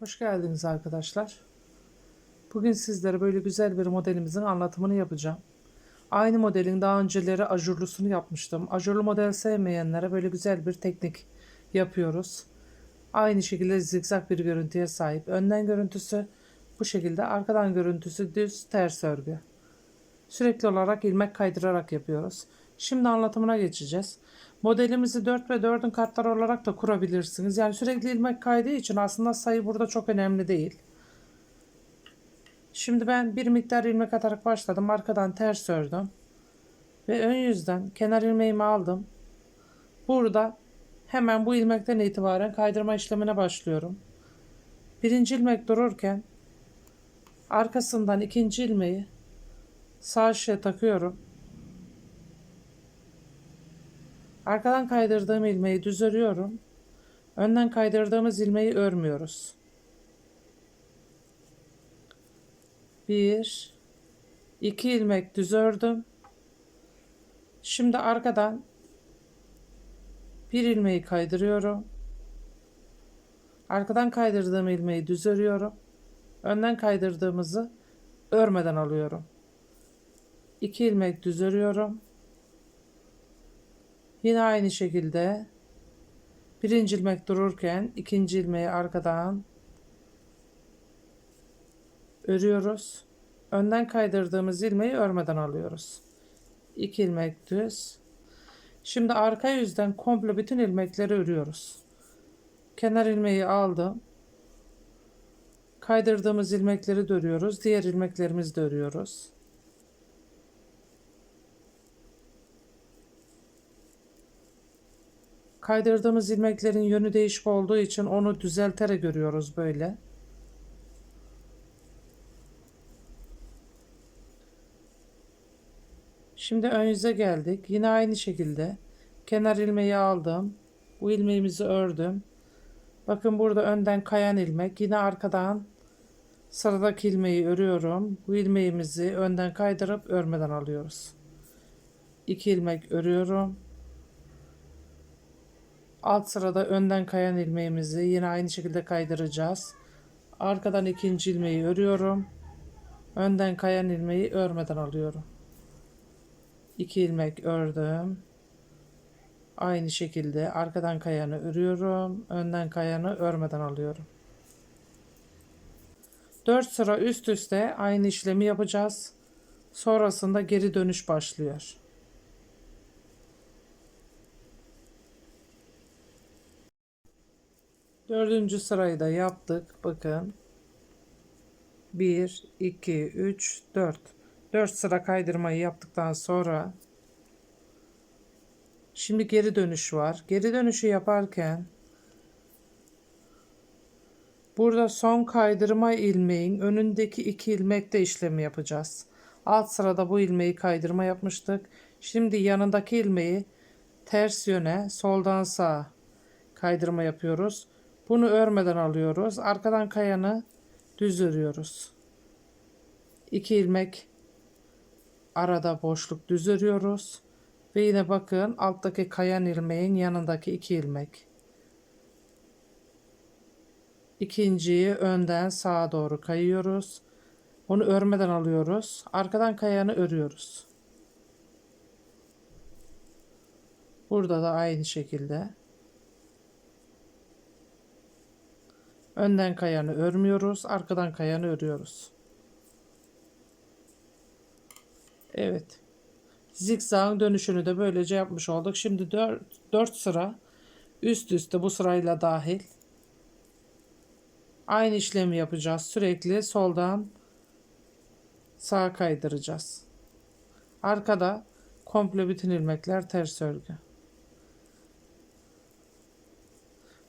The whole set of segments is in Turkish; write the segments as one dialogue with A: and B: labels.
A: Hoş geldiniz arkadaşlar. Bugün sizlere böyle güzel bir modelimizin anlatımını yapacağım. Aynı modelin daha önceleri ajurlusunu yapmıştım. Ajurlu model sevmeyenlere böyle güzel bir teknik yapıyoruz. Aynı şekilde zigzag bir görüntüye sahip. Önden görüntüsü bu şekilde, arkadan görüntüsü düz ters örgü. Sürekli olarak ilmek kaydırarak yapıyoruz. Şimdi anlatımına geçeceğiz. Modelimizi 4 ve 4'ün katları olarak da kurabilirsiniz. Yani sürekli ilmek kaydığı için aslında sayı burada çok önemli değil. Şimdi ben bir miktar ilmek atarak başladım. Arkadan ters ördüm. Ve ön yüzden kenar ilmeğimi aldım. Burada hemen bu ilmekten itibaren kaydırma işlemine başlıyorum. Birinci ilmek dururken arkasından ikinci ilmeği sağ şişe takıyorum. Arkadan kaydırdığım ilmeği düz örüyorum. Önden kaydırdığımız ilmeği örmüyoruz. Bir, iki ilmek düz ördüm. Şimdi arkadan bir ilmeği kaydırıyorum. Arkadan kaydırdığım ilmeği düz örüyorum. Önden kaydırdığımızı örmeden alıyorum. 2 ilmek düz örüyorum. Yine aynı şekilde birinci ilmek dururken ikinci ilmeği arkadan örüyoruz. Önden kaydırdığımız ilmeği örmeden alıyoruz. 2 ilmek düz. Şimdi arka yüzden komple bütün ilmekleri örüyoruz. Kenar ilmeği aldım. Kaydırdığımız ilmekleri de örüyoruz. Diğer ilmeklerimizi de örüyoruz. Kaydırdığımız ilmeklerin yönü değişik olduğu için onu düzelterek görüyoruz böyle. Şimdi ön yüze geldik. Yine aynı şekilde kenar ilmeği aldım. Bu ilmeğimizi ördüm. Bakın burada önden kayan ilmek. Yine arkadan sıradaki ilmeği örüyorum. Bu ilmeğimizi önden kaydırıp örmeden alıyoruz. 2 ilmek örüyorum. Alt sırada önden kayan ilmeğimizi yine aynı şekilde kaydıracağız. Arkadan ikinci ilmeği örüyorum. Önden kayan ilmeği örmeden alıyorum. 2 ilmek ördüm. Aynı şekilde arkadan kayanı örüyorum. Önden kayanı örmeden alıyorum. 4 sıra üst üste aynı işlemi yapacağız. Sonrasında geri dönüş başlıyor. Dördüncü sırayı da yaptık. Bakın. 1, 2, 3, 4. 4 sıra kaydırmayı yaptıktan sonra şimdi geri dönüş var. Geri dönüşü yaparken burada son kaydırma ilmeğin önündeki iki ilmekte işlemi yapacağız. Alt sırada bu ilmeği kaydırma yapmıştık. Şimdi yanındaki ilmeği ters yöne soldan sağa kaydırma yapıyoruz. Bunu örmeden alıyoruz. Arkadan kayanı düz örüyoruz. 2 ilmek arada boşluk düz örüyoruz. Ve yine bakın alttaki kayan ilmeğin yanındaki 2 ilmek. İkinciyi önden sağa doğru kayıyoruz. Onu örmeden alıyoruz. Arkadan kayanı örüyoruz. Burada da aynı şekilde. Önden kayanı örmüyoruz. Arkadan kayanı örüyoruz. Evet. Zikzağın dönüşünü de böylece yapmış olduk. Şimdi 4, 4 sıra üst üste bu sırayla dahil. Aynı işlemi yapacağız. Sürekli soldan sağa kaydıracağız. Arkada komple bütün ilmekler ters örgü.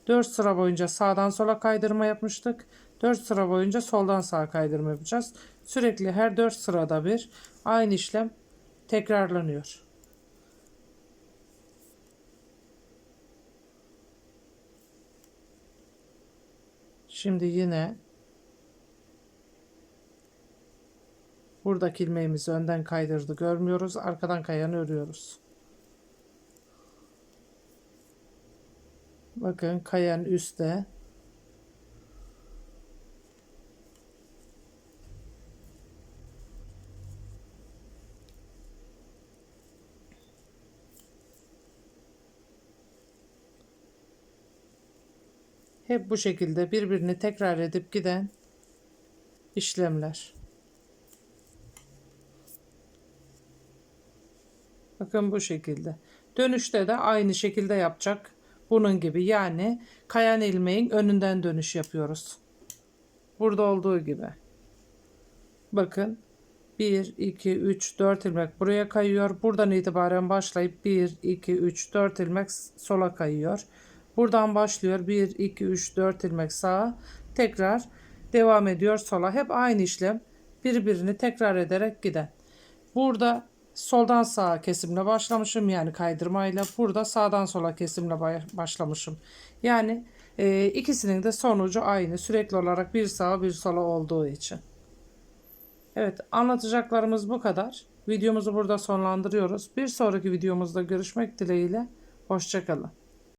A: 4 sıra boyunca sağdan sola kaydırma yapmıştık. 4 sıra boyunca soldan sağa kaydırma yapacağız. Sürekli her 4 sırada bir aynı işlem tekrarlanıyor. Şimdi yine buradaki ilmeğimizi önden kaydırdı görmüyoruz. Arkadan kayanı örüyoruz. Bakın kayanın üstte. Hep bu şekilde birbirini tekrar edip giden işlemler. Bakın bu şekilde. Dönüşte de aynı şekilde yapacak. Bunun gibi yani kayan ilmeğin önünden dönüş yapıyoruz. Burada olduğu gibi. Bakın 1, 2, 3, 4 ilmek buraya kayıyor. Buradan itibaren başlayıp 1, 2, 3, 4 ilmek sola kayıyor. Buradan başlıyor 1, 2, 3, 4 ilmek sağa. Tekrar devam ediyor sola. Hep aynı işlem birbirini tekrar ederek giden. Burada soldan sağa kesimle başlamışım yani kaydırmayla. Burada sağdan sola kesimle başlamışım. Yani e, ikisinin de sonucu aynı. Sürekli olarak bir sağa bir sola olduğu için. Evet anlatacaklarımız bu kadar. Videomuzu burada sonlandırıyoruz. Bir sonraki videomuzda görüşmek dileğiyle. Hoşçakalın.